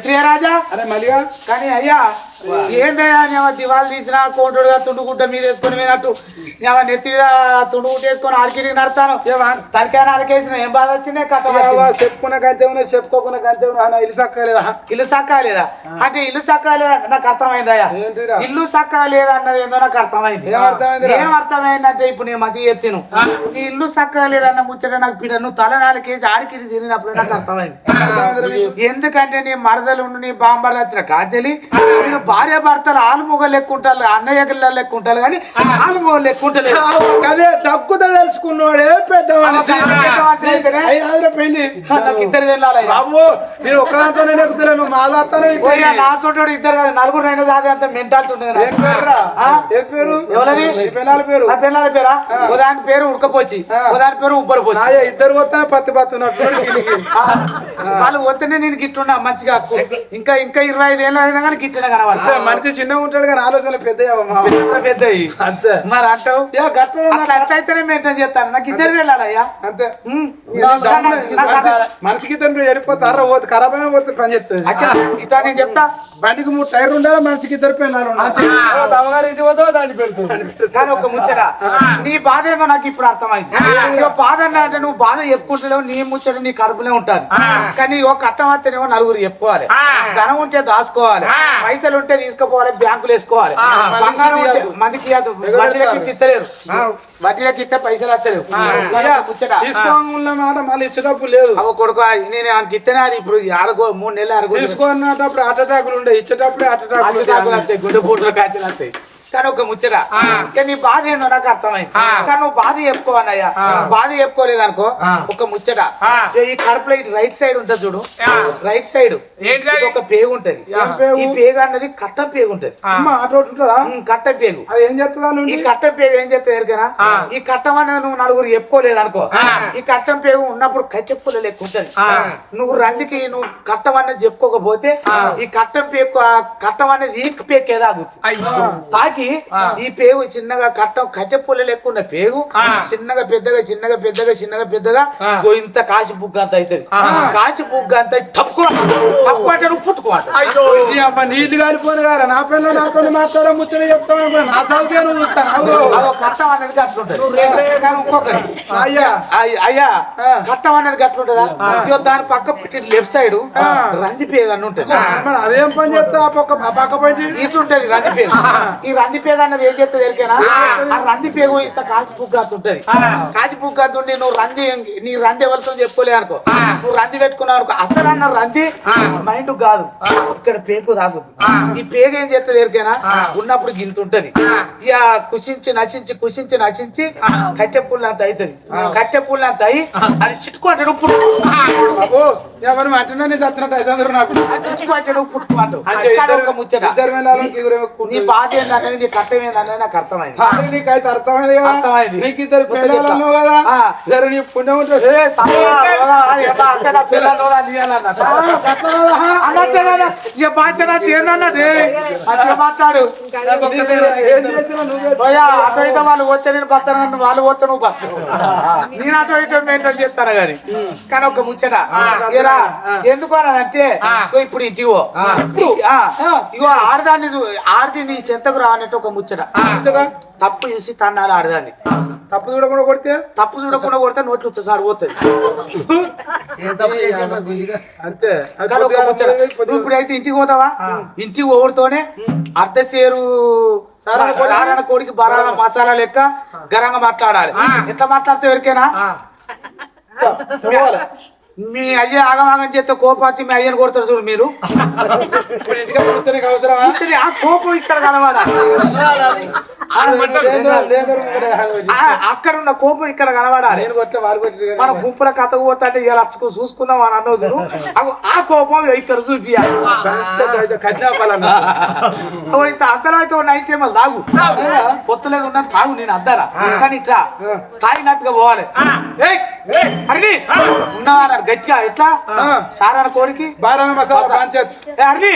క్షత్రియరాజా అరే మలిగా కానీ అయ్యా ఏందయ్యా నేను దివాలు తీసిన కోటుడుగా తుండుగుడ్డ మీద వేసుకొని పోయినట్టు నేను నెత్తి మీద తుండుగుడ్డ వేసుకొని ఆడికి నడతాను తలకాయ అరకేసిన ఏం బాధ వచ్చిందే? వచ్చింది. చెప్పుకున్న గంతే ఉన్నది చెప్పుకోకున్న గంతే ఇల్లు సక్కలేదా ఇల్లు సక్కా లేదా? అంటే ఇల్లు సక్కా లేదా? నాకు అర్థమైందయ్యా ఇల్లు సక్కా లేదా అన్నది ఏందో నాకు అర్థమైంది. ఏం అర్థమైందంటే ఇప్పుడు నేను మంచిగా చెప్తాను. నీ ఇల్లు సక్కగా లేదన్న ముచ్చట నాకు పిడ నువ్వు తల నాలుగేసి ఆడికి తిరిగినప్పుడు నాకు అర్థమైంది. ఎందుకంటే నీ మరదలు ఉండి నీ బాంబర్ వచ్చిన కాంచెలి భార్య భర్తలు ఆలు మొగలు లెక్కుంటారు అన్నయ్య గిల్ల లెక్కుంటారు కానీ ఆలు మొగలు లెక్కుంటలేదు అదే తక్కువ తెలుసుకున్నాడే పెద్ద పెళ్ళి. నాకు ఇద్దరు వెళ్ళాలి బాబు నేను ఒక్కదాంతోనే నా సోటోడు ఇద్దరు కాదు నలుగురు రెండు దాది అంత మెంటాలిటీ ఉండేది ఆ? పేరు? నీ పిల్లల పేరు. నా పిల్లల పేరా? ఉదాని పేరు ఉడకపోచి ఆ. ఉదాని పేరు ఉబ్బరిపోచి. ఇద్దరు పోతానే పత్తి పత్తున్నట్టు ఆ, వాళ్ళు వద్దనే నేను గిట్టున్నా మంచిగా ఇంకా ఇంకా ఇరవై ఐదు ఏళ్ళు అయినా కానీ గిట్టిన కనవాలి మనిషి చిన్నగా ఉంటాడు కానీ ఆలోచనలు పెద్ద పెద్దయి అంతే. మరి అంటావు యా గట్ల అట్లా అట్లా అయితేనే మెయింటైన్ చేస్తాను. నాకు ఇద్దరు వెళ్ళాలయ్యా అంతే. మనిషికి తండ్రి వెళ్ళిపోతారా పోతే ఖరాబ్ అయినా పోతే పని చేస్తుంది. అక్కడ ఇట్లా నేను చెప్తా. బండికి మూడు టైర్లు ఉండాలి మనిషికి ఇద్దరు పిల్లలు ఇంటి పోతావో దాన్ని పెడుతుంది. కానీ ఒక ముచ్చట. నీ బాధ ఏమో నాకు ఇప్పుడు అర్థమైంది. ఇక బాధ అంటే నువ్వు బాధ చెప్పుకుంటలేవు నీ ముచ్చట నీ కడుపులో ఉంటాది. కానీ ఒక కట్టం వస్తేనేమో నలుగురు చెప్పుకోవాలి. ధనం ఉంటే దాచుకోవాలి. పైసలు ఉంటే తీసుకుపోవాలి బ్యాంకులు వేసుకోవాలి. బంగారం ఉంటే మందికి. వడ్డీలకి ఇస్తలేరు. వడ్డీలకి ఇస్తే పైసలు ముచ్చట. తీసుకోవాలన్న మాట మళ్ళీ ఇచ్చేటప్పుడు లేదు. అవ కొడుకు నేను ఆయనకి ఇస్తేనే ఇప్పుడు అరగో మూడు నెలలు అరగో తీసుకోన్నప్పుడు హార్ట్ అటాకులు ఉండే ఇచ్చేటప్పుడే తాకులు వస్తాయి గుండె పూటలు కాచలు వస్తాయి కానీ ఒక ముచ్చట కానీ నీ బాధ ఏందో నాకు అర్థమైంది. కానీ నువ్వు బాధ చెప్పుకోవన్నయ్యా. బాధ చెప్పుకోలేదు అనుకో ఒక ముచ్చట. ఈ కడుపులో ఇటు రైట్ సైడ్ ఉంటుంది చూడు. Right side? ఒక పేగు ఉంటది. పేగు? ఈ పేగు అన్నది కట్ట పేగు ఉంటది. కట్ట పేగు. అది ఏం చేస్తుందా ఈ కట్ట పేగు ఏం చెప్తే ఎరికనా ఈ కట్టం అనేది నువ్వు నలుగురు చెప్పుకోలేదు అనుకో ఈ కట్టం పేగు ఉన్నప్పుడు కట్టెప్పుల లెక్క ఉంటది. నువ్వు రందికి నువ్వు కట్టం అనేది చెప్పుకోకపోతే ఈ కట్టం పేగు కట్టం అనేది ఈ పేకే ఈ పేగు చిన్నగా కట్టం కట్టెప్పుల లెక్క ఉన్న పేగు చిన్నగా పెద్దగా చిన్నగా పెద్దగా చిన్నగా పెద్దగా ఇంత కాసి బుగ్గ అంత అవుతుంది కాసి బుగ్గ అంత టప్పు టప్పు అంటే నువ్వు పుట్టుకోవాలి. ఈ అమ్మ నీళ్ళు కాలిపోను కదా నా పిల్ల నాతో మాట్లాడే ముచ్చట చెప్తాను నా చూస్తాను కట్టం అనేది అయ్యా అయ్య- కట్టం అనేది ఇగో దాని పక్క పెట్టి లెఫ్ట్ సైడ్ రంది పేగు అని ఉంటది. అదేం పని చేస్తా ఆ పక్క పక్క పోయి ఇట్లుంటది రంది పేగు. ఈ రంది పేగు అన్నది ఏం చేస్తుంది ఎరికేనా ఆ. రంది పేగు ఇంత కాచి పుగ్గాతు ఉంటది. కాచి పుగ్గాతు ఉండి నువ్వు రంది నీ రంది ఎవరితో చెప్పుకోలే అనుకో. నువ్వు రంది పెట్టుకున్నావు అనుకో. అసలు అన్న రంది మైండ్ కాదు. ఇక్కడ పేగు తాగుతుంది ఈ పేగు ఏం చేస్తుంది ఎరికేనా ఉన్నప్పుడు గింత ఉంటది. ఇక కుషించి నచించి కుషించి నచించి కట్టె పుల్ల అంత అవుతుంది. కట్టె పుల్ల అంత అయి అది చిట్టుకుంటాడు ఇప్పుడు ఓ ఎవరు అంటున్నా చచ్చినట్టు అయితే నాకు. చిట్టుకుంటాడు ముచ్చట. ఇద్దరు నీ. బాధ ఏంటనేది నాకు అర్థమైంది అదే నీకైతే అర్థమైంది కదా అర్థమైంది. నీకు ఇద్దరు పిల్లలు. అన్నావు కదా. సరే నీ పుణ్యం రా బాధ్యత ఏందన్నది అట్లా మాట్లాడు అటో ఇటో వాళ్ళు వచ్చే నేను బతాను వాళ్ళు పోతే నువ్వు బతావు నేను అటో ఇటో మెయింటైన్ చేస్తాను కానీ కానీ ఒక ముచ్చట ఎందుకు అంటే ఇప్పుడు ఆ, ఇగో ఆడదాన్ని ఆడది నీ చెంతకు రావన్నట్టు ఒక ముచ్చట. తప్పు చూసి తన్నాలి ఆడదాన్ని. తప్పు చూడకుండా కొడితే? తప్పు చూడకుండా కొడితే నోట్లు వచ్చేసారి పోతుంది అంతే. ఇప్పుడు అయితే ఇంటికి పోతావా? ఇంటికి పోవడుతోనే అర్ధసేరు సారాల కోడికి బరాల మసాలా లెక్క గరంగా మాట్లాడాలి. ఎట్లా మాట్లాడితే ఎవరికైనా. మీ అయ్య ఆగమాగం చేస్తే కోపం వచ్చి మీ అయ్యని కొడతారు చూడు మీరు. ఇప్పుడు ఇంటికి అవసరమా? ఆ కోపం ఇక్కడ. ఆ, అక్కడ ఉన్న కోపం ఇక్కడ కనబడాలి నేను కొట్టే కొట్టి మన గుంపుల కథకు పోతాంటే ఇలా వచ్చుకో చూసుకుందాం అని అన్నో చూడు. ఆ కోపం ఇక్కడ చూపియాలి ఇంత అద్దరం అయితే నైట్ టైం తాగు. పొత్తులేదు ఉన్నది తాగు నేను అద్దరా. కానీ ఇట్లా తాగినట్టుగా పోవాలి. ఏయ్! అరని ఉన్నారా? గట్టిగా ఎట్లా? సారాన కోరికి? అరని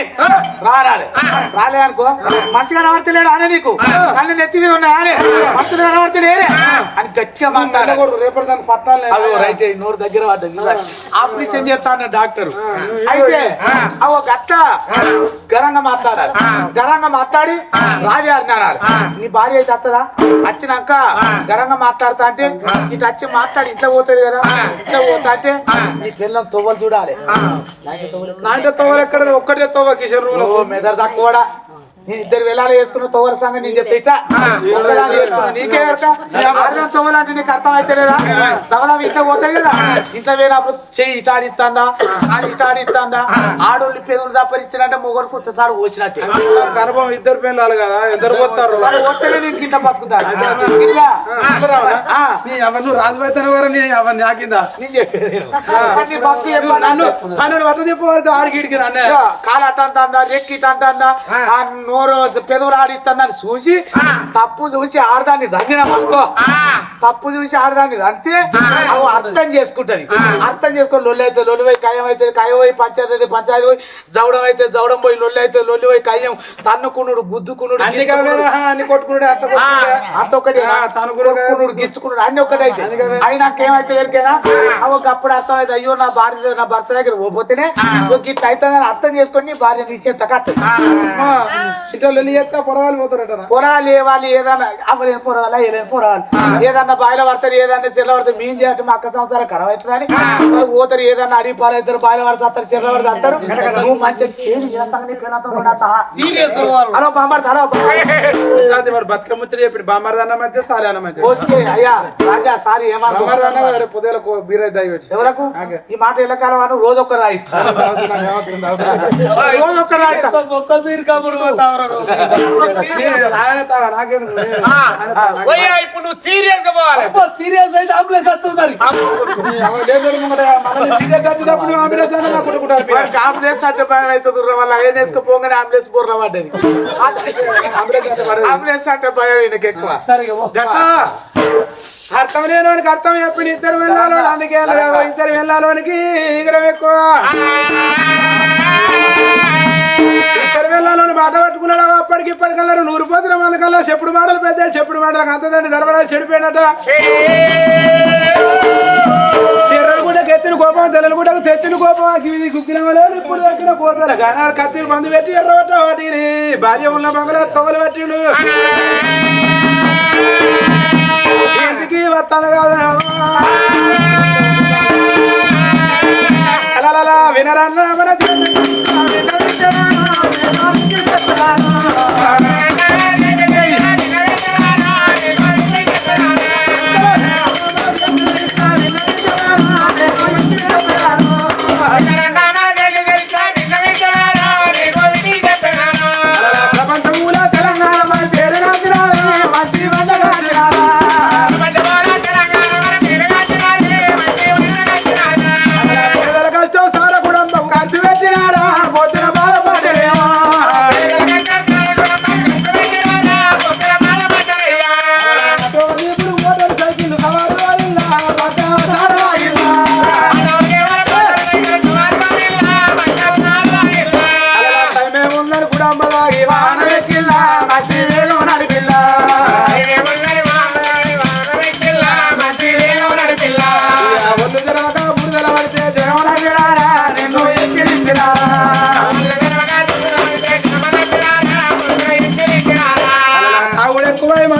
రారాలే. రాలే అనుకో. మనిషి కనబడతలేడు అనే నీకు. కళ్ళు నెత్తి మీద ఉన్నాయి అనే మనుషులు కనబడతలేరే. అని గట్టిగా తెల్లగొడు రేపటి దాన్ని పట్టాలి రైట్ నోరు దగ్గర ఆపరేషన్ చేస్తాను డాక్టర్. అయితే అవో గట్ట గరంగా మాట్లాడాలి. గరంగా మాట్లాడి రాజు అన్నాడు నీ భార్య అయితే వస్తుందా వచ్చినాక గరంగా మాట్లాడతా అంటే ఇటు వచ్చి మాట్లాడి ఇంట్లో పోతుంది కదా? ఇంట్లో పోతా అంటే నీ పిల్లలు తొవ్వలు చూడాలి. నాంటే తోవలు ఎక్కడ? ఒక్కటే తోవ కిషోర్ మెదర్ దాకా కూడా నేను ఇద్దరు వెళ్ళాలి వేసుకున్న తోవల సంగతి నేను చెప్తే ఇట్లా. నీకే తోవలంటే నీకు అర్థం అయితే లేదా దవలా ఇంట్లో పోతాయి కదా. ఇంట్లో పోయినప్పుడు చెయ్యి ఇటాడిస్తాందా అది? ఇటాడిస్తాందా ఆడోళ్ళు పేదలు తప్పరిచ్చినట్టే మొగలు కుచ్చసాడు పోసినట్టే. గర్భం ఇద్దరు పిల్లలు కదా. ఇద్దరు పోతారు. పోతేనే నేను గింట బతుకుతాను. నీ నీ నీ. నన్ను నన్ను వట్ట చెప్పి ఆడికి ఇడికి నన్నే. కాలు అట్టంతా రెక్కి అంటా నోరు పెదవులు ఆడిస్తుందని చూసి తప్పు చూసి ఆడదాన్ని దండినాం అనుకో తప్పు చూసి ఆడదాన్ని అంతే అవి అర్థం చేసుకుంటది. అర్థం చేసుకొని లొల్లి అయితే లొల్లి పోయి కయ్యం అయితే కయ్యం పోయి పంచాయతీ అయితే పంచాయతీ పోయి జవడం అయితే జవడం పోయి లొల్లి అయితే లొల్లి పోయి కయ్యం తన్నుకునుడు గుద్దుకునుడు అన్ని కొట్టుకుంటే. అంత ఒకటి ఆ, తను కూడా కొట్టుకునుడు గిచ్చుకునుడు అన్ని ఒకటి అయితే. అయినాక ఏమైతే ఎరికేనా అవి అప్పుడు అర్థం అయితే అయ్యో నా భార్య నా భర్త దగ్గర పోతేనే గిట్ల అవుతుందని అర్థం చేసుకొని భార్య నీ చేత పొరాలు ఏదన్నా ఏలేని బాయిల పడతారు ఏదన్నా చెల్ల పడతారు మేము చేయటం మా అక్క సంవత్సరం ఖరాబ్ అవుతుందని. వాళ్ళు పోతారు ఏదన్నా అడిగి పాలు అవుతారు బాయిల పడతారు చెల్ల పడతారు నువ్వు మంచిగా బతుకమ్మ చెప్పి బామ్మర్ అన్న మంచి సారీ అన్న మంచి ఓకే అయ్యా రాజా సారీ ఏమన్నా పొద్దుల బీర దయ్యి వచ్చి. ఎవరకు ఈ మాట ఎలా కాలం రోజు ఒక్క రాయి రోజు ఒక్క రాయి? ఇప్పుడు నువ్వు సీరియల్గా పోవాలి సీరియస్ అయితే అంబులెన్స్ వస్తుంది అంబులెన్స్ అంటే భయం అయితే వల్ల ఏం వేసుకోపోగానే అంబులెన్స్ బుర్ర పడ్డది అంబులెన్స్ అంటే భయం ఈయనకి ఎక్కువ అర్థం లేని వానికి అర్థం చెప్పిన ఇద్దరు వెళ్ళాలో అందుకే ఇద్దరు వెళ్ళాలోనికి ఎక్కువ ఇద్దరు వెళ్ళాలని మాట పట్టుకున్నాడు? అప్పటికి ఇప్పటికల్లా నూరు పోతున్న మందకల్లా చెప్పుడు మాటలు పెద్ద చెప్పుడు మాటలకు అంతదండి. ధర్మరాజు చెడిపోయినట్ట ఎర్రలు ఎత్తిన కోపం తెల్లలు తెచ్చిన కోపం ఇది గుగ్గిన వాళ్ళు ఇప్పుడు దగ్గర కోపం. గానాలు కత్తిని మందు పెట్టి ఎర్రబట్ట వాటిని భార్య ఉన్న బంగళ తొగలు పట్టిండు. ఇంటికి వస్తాను కాదు వినరన్నా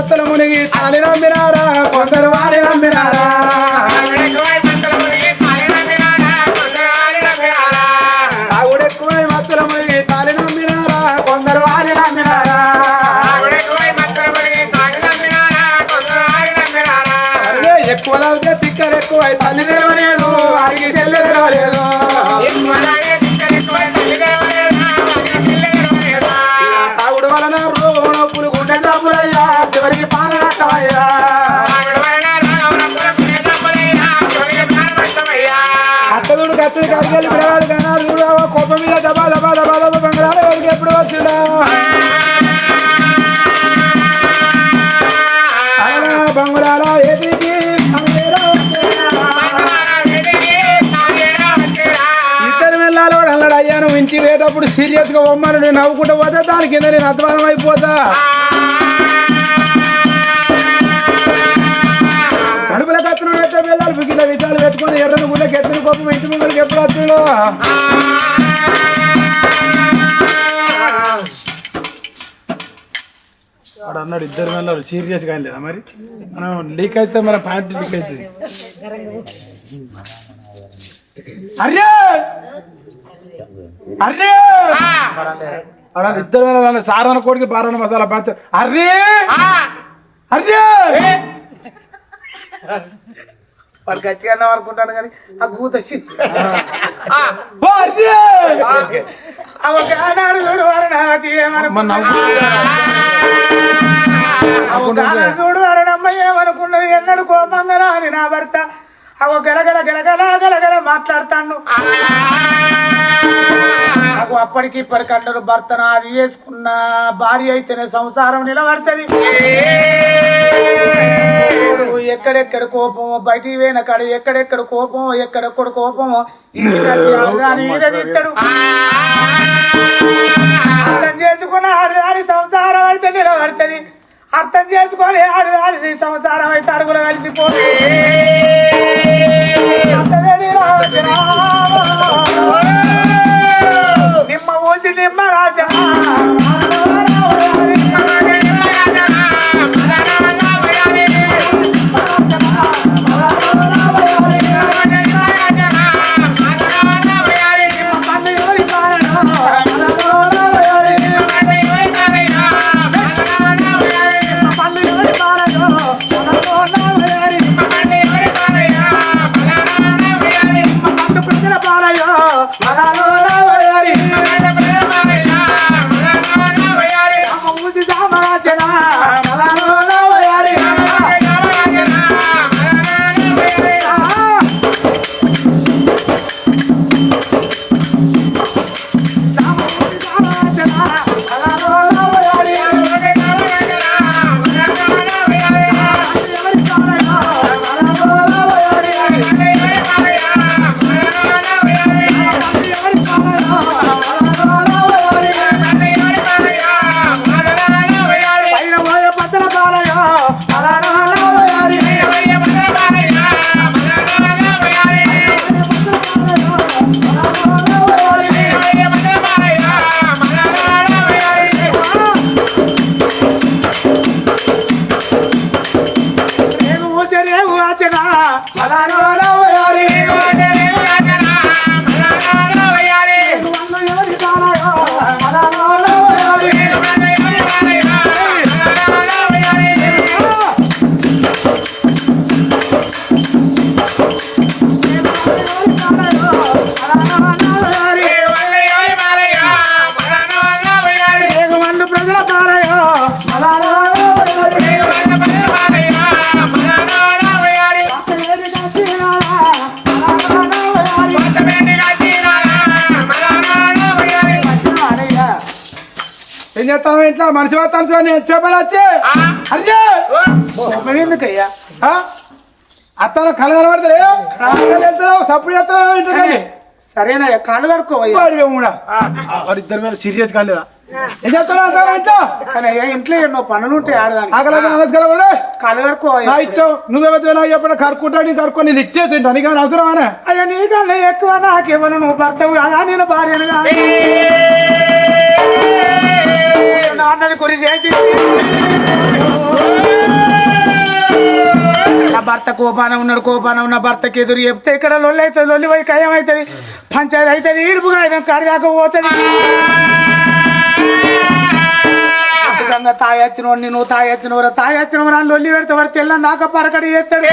ఎక్కువై మునిగి తాలి నమ్మినారా కొందరు వారి నమ్మిన బయటికెళ్ళి పిల్లగాడు కన్నా చూడవా మీద బంగారు వాడికి ఎప్పుడు వచ్చిందా బంగుళారా ఏది ఇద్దరు వెళ్ళాలి వాడు అన్నాడు అయ్యా బొమ్మను నేను నవ్వుకుంటూ పోతే దాని కింద నేను అధ్వానం అయిపోతా. కడుపుల కత్తులు వెళ్ళాలి విగ్గిన విషయాలు పెట్టుకుని ఎర్రను కూడా కెత్తిన కోపం ఇంటి ముందు వస్తుండో వాడు అన్నాడు ఇద్దరు వెళ్ళారు సీరియస్గా లేదా మరి? మనం లీక్ అయితే మన ప్యాంట్ లీక్ అవుతుంది. అరే అరే ఇద్దరు వెళ్ళాలి సారన కోడికి బారన మసాలా పంచ అరే అరే వాడు గట్టిగా అన్నాం అనుకుంటాను కానీ ఆ గూత చూడు అరుణమ్మ ఏమనుకున్నది? ఎన్నడు కోపంగా రాని నా భర్త. అగో గలగల గలగల గలగల మాట్లాడతాను నాకు అప్పటికి ఇప్పటికి అన్నారు భర్త నాది చేసుకున్న భార్య అయితేనే సంసారం నిలబడుతుంది. ఎక్కడెక్కడ కోపమో బయటికి పోయిన కాడ ఎక్కడెక్కడ కోపమో ఎక్కడెక్కడ కోపమో ఇంటికి మీద తిట్టడు. అర్థం చేసుకున్న ఆడదాని సంసారం అయితే నిలబడుతుంది. అర్థం చేసుకొని ఆడదాని సంసారం అయితే అడుగులు కలిసిపోతుంది. రాజా. నిమ్మ ఊసి నిమ్మ రాజా. ఇంట్లో మనిషి వస్తాను నేను చెప్పాలి వచ్చి అర్జే ఎందుకయ్యా? అత్తాను కలగలబడతలే వెళ్తున్నావు సప్పుడు చేస్తున్నావు ఇంటికి సరేనయ్యా కాళ్ళు కడుక్కోవయ్యా. వాడి కూడా వాడి ఇద్దరి మీద సీరియస్ కాలేదా? ఏం చేస్తున్నావు ఇంట్లో? ఎన్నో పనులు ఉంటాయి ఆడదానికి. ఆకలి నమస్కారం కాళ్ళు నా కడుక్కోవయ్యా ఇష్టం నాకు చెప్పిన కడుక్కుంటా నీ కడుక్కొని నీకు ఇచ్చేసి నీకు ఏమైనా అవసరమానే అయ్యా నీకన్నా ఎక్కువ నాకేమన్నా నువ్వు భర్తవు కాదా? నేను భార్యను కాదు. నాన్నని గురి చేసి? నా భర్త కోపాన ఉన్నాడు కోపాన ఉన్న భర్తకి ఎదురు చెప్తే ఇక్కడ లొల్లి అవుతుంది లొల్లి పోయి కయం అవుతుంది. పంచాయతీ అవుతుంది ఈడుపుగా అయితే కడిగాక పోతుంది. ఖచ్చితంగా తాయొచ్చిన వాడిని నువ్వు తాయొచ్చిన వారు తాయొచ్చిన వారు అని లొల్లి పెడితే వాడు తెల్లని దాకా పరకడి చేస్తాడు.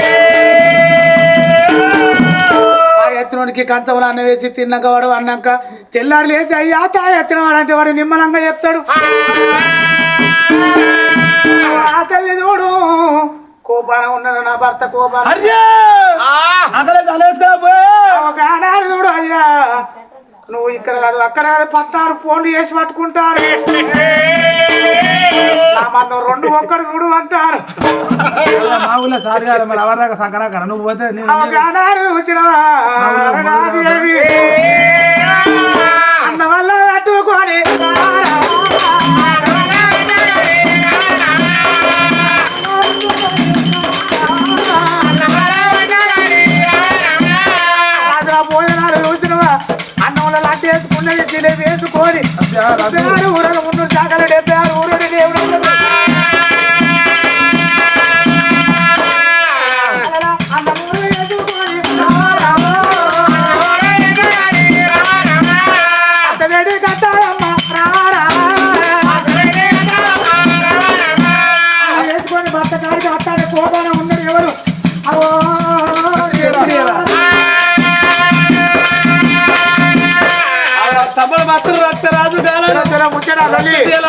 తాయొచ్చినోడికి కంచంలో అన్న వేసి తిన్నాక వాడు అన్నాక తెల్లారు లేచి అయ్యా తాయొచ్చిన వాడు అంటే వాడు నిమ్మలంగా చెప్తాడు. తల్లి చూడు కోపాన ఉన్నాడు నా భర్త కోపాన అర్జే ఆకలి తలేసుకురా పోయి ఒక ఆనాడు చూడు అయ్యా నువ్వు ఇక్కడ కాదు అక్కడ కాదు పట్టారు ఫోన్లు చేసి పట్టుకుంటారు. రెండు ఒక్కడు చూడు అంటారు. మా ఊళ్ళో సార్ గారు మరి ఎవరిదాకా సంకరాకర? నువ్వు పోతే నేను మున్నూరు శాఖలు డెబ్బై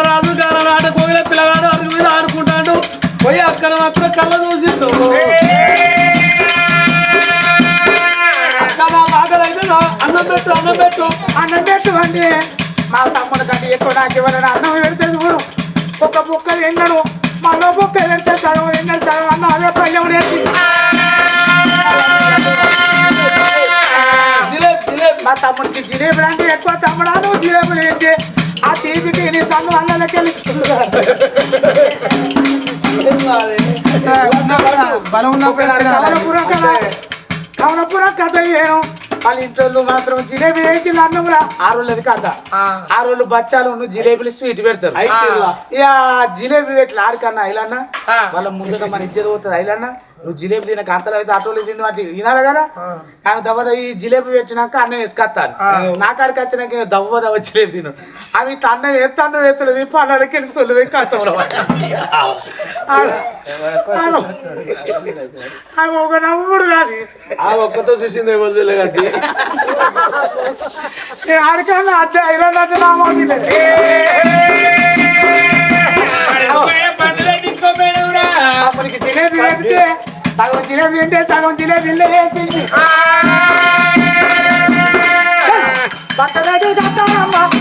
రాజు గాల నాట కోగిల పిల్లగాడు అరుగు మీద ఆడుకుంటాడు. పోయి అక్కడ మాత్రం కళ్ళ ఆకలైతే అన్నం పెట్టు అన్నం పెట్టు. అన్నం మా తమ్ముడు కంటే ఎక్కువ నాకు అన్నం పెడితే చూడు. ఒక బుక్క తిన్నాను మళ్ళీ బుక్క పెడితే సగం తిన్నాడు. సగం అన్నం అదే నేర్చి జిలేబీ జిలేబీ మా తమ్ముడికి జిలేబులు అంటే ఎక్కువ తమ్ముడా? నువ్వు జిలేబులు ఏంటి ఆ తీపికి నీ బలం ఉన్నప్పుడు కవనపురం కథ ఏను వాళ్ళ ఇంట్లో మాత్రం జిలేబీ వేసి అన్నంలా ఆ రోజులది కథ. ఆ. రోజులు బచ్చాలు జిలేబీలు స్వీట్ పెడతారు. ఇలా. ఇక జిలేబీ పెట్టి ఆడికన్నా అయిలన్నా వాళ్ళ ముందుగా మన ఇజ్జత పోతుంది అయిలన్నా నువ్వు జిలేబీ తినక అంతలో అయితే అటోలు తింది వాటి వినాలి కదా? ఆమె దవ్వద ఈ జిలేబీ పెట్టినాక అన్నం వేసుకొస్తాను. నా కాడికి వచ్చినాక దవ్వ దవ్వ జిలేబీ తిను. అవి ఇట్లా అన్నం వేస్తే అన్నం వేస్తున్నది పనులకి వెళ్ళి సొల్లు కచ్చవడం అవి ఒక నవ్వుడు కాదు. ఆ ఒక్కతో చూసింది వదిలే నేను ఆడికన్నా అద్దె ఐరన్ అంటే నా మాట అప్పటికి జిలేబీ వేస్తే సగం జిలేబీ తింటే సగం జిలేబీ వేసింది పక్కనట్టు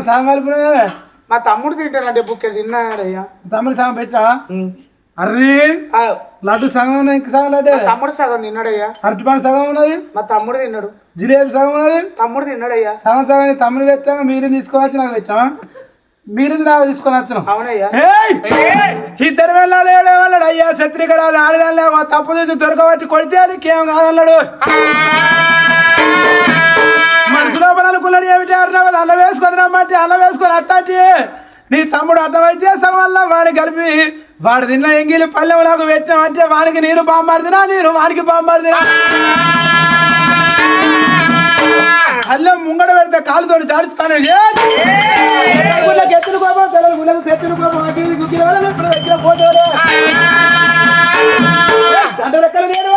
అన్న సాంగ్ కలిపినవే మా తమ్ముడు తింటానంటే బుక్కెడు తిన్నాడయ్యా తమ్ముడు సాంగ్ పెట్టా? అర్రే? లడ్డు సగం ఉన్నది ఇంక సగం లడ్డు? తమ్ముడు సగం తిన్నాడయ్యా అరటిపండు సగం ఉన్నది? మా తమ్ముడు తిన్నాడు. జిలేబీ సగం ఉన్నది? తమ్ముడు తిన్నాడయ్యా సగం సగం తమ్ముడు పెట్టాక మీరు తీసుకొని నాకు పెట్టామా మీరు నాకు తీసుకొని వచ్చినాం అవునయ్యా! ఇద్దరు వెళ్ళాలి వెళ్ళాడు అయ్యా శత్రికరాలు ఆడదాలే తప్పు చూసి దొరకబట్టి కొడితే అది కేం కాదన్నాడు? అన్నాడు ఏమిటి అన్నావు అన్న వేసుకొని రమ్మంటే అన్న వేసుకొని అత్తాటి నీ తమ్ముడు అడ్డమైతే సగం వల్ల వాడిని కలిపి వాడు తిన్న ఎంగిలి పల్లెం నాకు పెట్టినామంటే వానికి నేను బాంబారుదినా నేను వానికి బాంబారుదినా అల్లం ముంగడ పెడితే కాలుతో జాడుస్తాను గుళ్ళకి ఎత్తులు కోపం తెల్లలు గుళ్ళకి ఎత్తులు కోపం దగ్గర పోతే దండ రెక్కలు నేను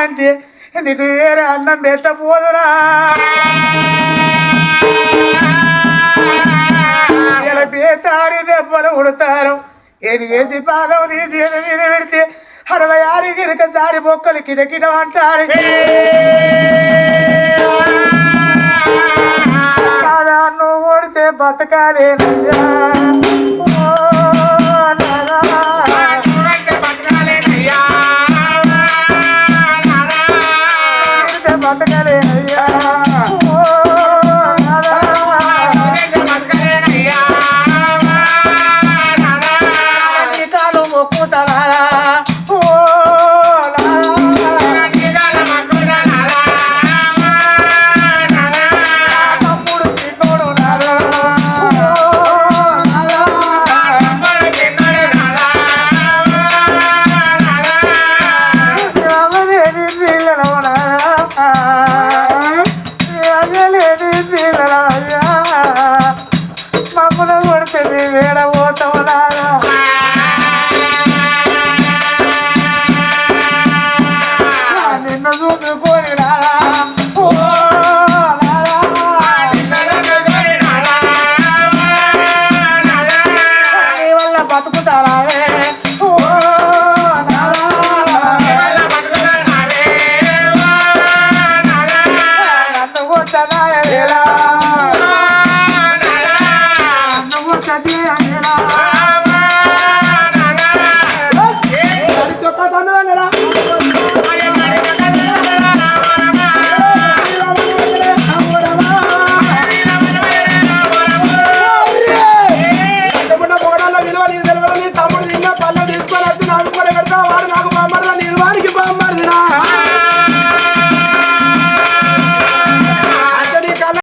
అంటే నీకు వేరే అన్నం పెట్టపోదురా ఇలా బేతారి దెబ్బలు ఉడతారు ఏది ఏది పాదం తీసి మీద పెడితే అరవై ఆరు గిరక సారి బొక్కలు కిటకిట అంటారు. కాదా నువ్వు ఓడితే బతకాలేనయ్యా ఓ బతకాలేనయ్యా তারা